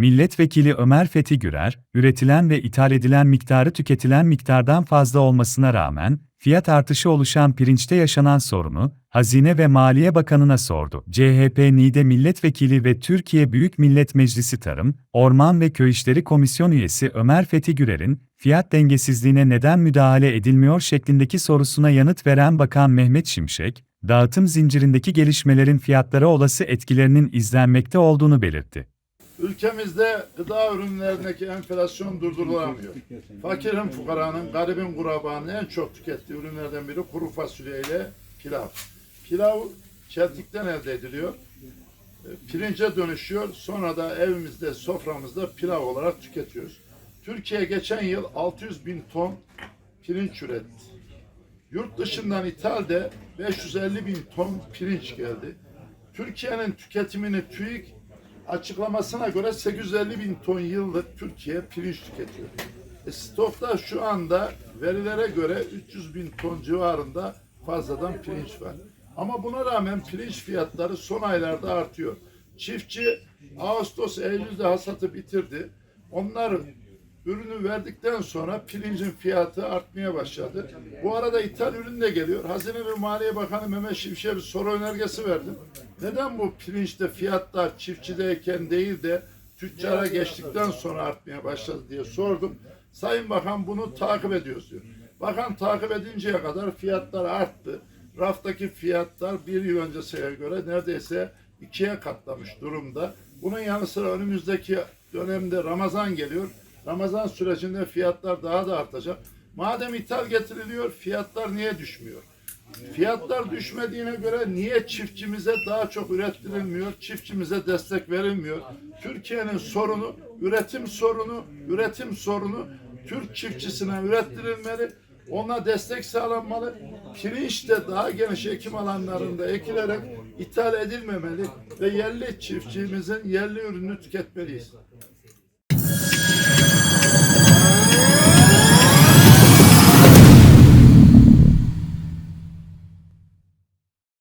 Milletvekili Ömer Fethi Gürer, üretilen ve ithal edilen miktarı tüketilen miktardan fazla olmasına rağmen, fiyat artışı oluşan pirinçte yaşanan sorunu, Hazine ve Maliye Bakanı'na sordu. CHP NİDE Milletvekili ve Türkiye Büyük Millet Meclisi Tarım, Orman ve Köy İşleri Komisyon üyesi Ömer Fethi Gürer'in, fiyat dengesizliğine neden müdahale edilmiyor şeklindeki sorusuna yanıt veren Bakan Mehmet Şimşek, dağıtım zincirindeki gelişmelerin fiyatlara olası etkilerinin izlenmekte olduğunu belirtti. Ülkemizde gıda ürünlerindeki enflasyon durdurulamıyor. Fakirin, fukaranın, garibin, kurabanın en çok tükettiği ürünlerden biri kuru fasulye ile pilav. Pilav çeltikten elde ediliyor. E, Pirince dönüşüyor. Sonra da evimizde, soframızda pilav olarak tüketiyoruz. Türkiye geçen yıl 600 bin ton pirinç üretti. Yurt dışından ithalde 550 bin ton pirinç geldi. Türkiye'nin tüketimini TÜİK açıklamasına göre 850 bin ton yıllık Türkiye pirinç tüketiyor. E, stokta şu anda verilere göre 300 bin ton civarında fazladan pirinç var. Ama buna rağmen pirinç fiyatları son aylarda artıyor. Çiftçi Ağustos, Eylül'de hasatı bitirdi. Onlar ürünü verdikten sonra pirincin fiyatı artmaya başladı. Bu arada ithal ürün de geliyor. Hazine ve Maliye Bakanı Mehmet Şimşek'e bir soru önergesi verdim. Neden bu pirinçte fiyatlar çiftçideyken değil de tüccara geçtikten sonra artmaya başladı diye sordum. Sayın Bakan bunu takip ediyoruz diyor. Bakan takip edinceye kadar fiyatlar arttı. Raftaki fiyatlar bir yıl öncesine göre neredeyse ikiye katlamış durumda. Bunun yanı sıra önümüzdeki dönemde Ramazan geliyor. Ramazan sürecinde fiyatlar daha da artacak. Madem ithal getiriliyor fiyatlar niye düşmüyor? Fiyatlar düşmediğine göre niye çiftçimize daha çok ürettirilmiyor, çiftçimize destek verilmiyor? Türkiye'nin sorunu, üretim sorunu, üretim sorunu Türk çiftçisine ürettirilmeli, ona destek sağlanmalı. Pirinç de daha geniş ekim alanlarında ekilerek ithal edilmemeli ve yerli çiftçimizin yerli ürünü tüketmeliyiz.